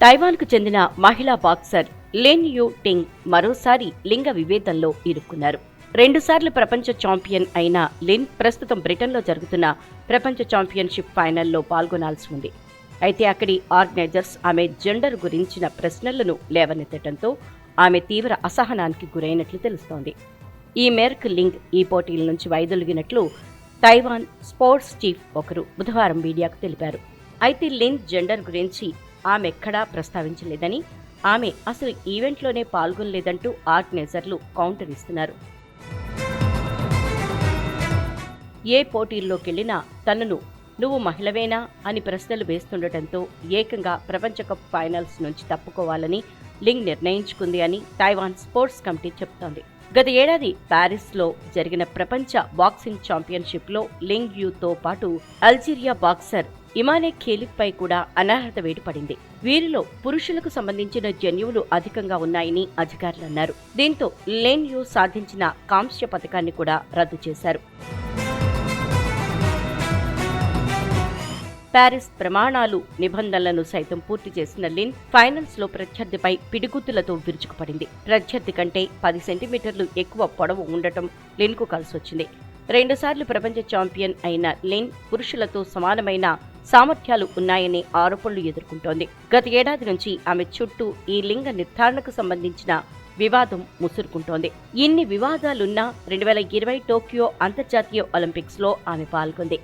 తైవాన్కు చెందిన మహిళా boxer లెన్ you టింగ్ మరోసారి లింగ విభేదంలో ఇరుక్కున్నారు. రెండుసార్లు ప్రపంచ ఛాంపియన్ అయిన లిన్ ప్రస్తుతం బ్రిటన్లో జరుగుతున్న ప్రపంచ ఛాంపియన్షిప్ ఫైనల్లో పాల్గొనాల్సి ఉంది. అయితే అక్కడి ఆర్గనైజర్స్ ఆమె జెండర్ గురించిన ప్రశ్నలను లేవనెత్తడంతో ఆమె తీవ్ర అసహనానికి గురైనట్లు తెలుస్తోంది. ఈ మేరకు లింగ్ ఈ పోటీల నుంచి వైదొలిగినట్లు తైవాన్ స్పోర్ట్స్ చీఫ్ ఒకరు బుధవారం మీడియాకు తెలిపారు. అయితే లిన్ జెండర్ గురించి ఆమె ఎక్కడా ప్రస్తావించలేదని ఆమె అసలు ఈవెంట్లోనే పాల్గొనలేదంటూ ఆర్గనైజర్లు కౌంటర్ ఇస్తున్నారు. ఏ పోటీల్లోకెళ్ళినా తనను నువ్వు మహిళవేనా అని ప్రశ్నలు వేస్తుండటంతో ఏకంగా ప్రపంచ కప్ ఫైనల్స్ నుంచి తప్పుకోవాలని లింగ్ నిర్ణయించుకుంది అని తైవాన్ స్పోర్ట్స్ కమిటీ చెబుతోంది గత ఏడాది ప్యారిస్లో జరిగిన ప్రపంచ బాక్సింగ్ ఛాంపియన్షిప్లో లింగ్ యూతో పాటు అల్జీరియా బాక్సర్ ఇమానే ఖేలిక్పై కూడా అనర్హత వేటు పడింది వీరిలో పురుషులకు సంబంధించిన జన్యువులు అధికంగా ఉన్నాయని అధికారులు అన్నారు. దీంతో లేన్ యూ సాధించిన కాంస్య పథకాన్ని కూడా రద్దు చేశారు. ప్యారిస్ ప్రమాణాలు నిబంధనలను సైతం పూర్తి చేసిన లిన్ ఫైనల్స్లో ప్రత్యర్థిపై పిడిగుత్తులతో విరుచుకుపడింది. ప్రత్యర్థి కంటే పది సెంటీమీటర్లు ఎక్కువ పొడవు ఉండటం లిన్కు కలిసొచ్చింది. రెండుసార్లు ప్రపంచ ఛాంపియన్ అయిన లిన్ పురుషులతో సమానమైన సామర్థ్యాలు ఉన్నాయనే ఆరోపణలు ఎదుర్కొంటోంది. గత ఏడాది నుంచి ఆమె చుట్టూ ఈ లింగ నిర్ధారణకు సంబంధించిన వివాదం ముసురుకుంటోంది. ఇన్ని వివాదాలున్నా రెండు వేల ఇరవై టోక్యో అంతర్జాతీయ ఒలింపిక్స్లో ఆమె పాల్గొంది.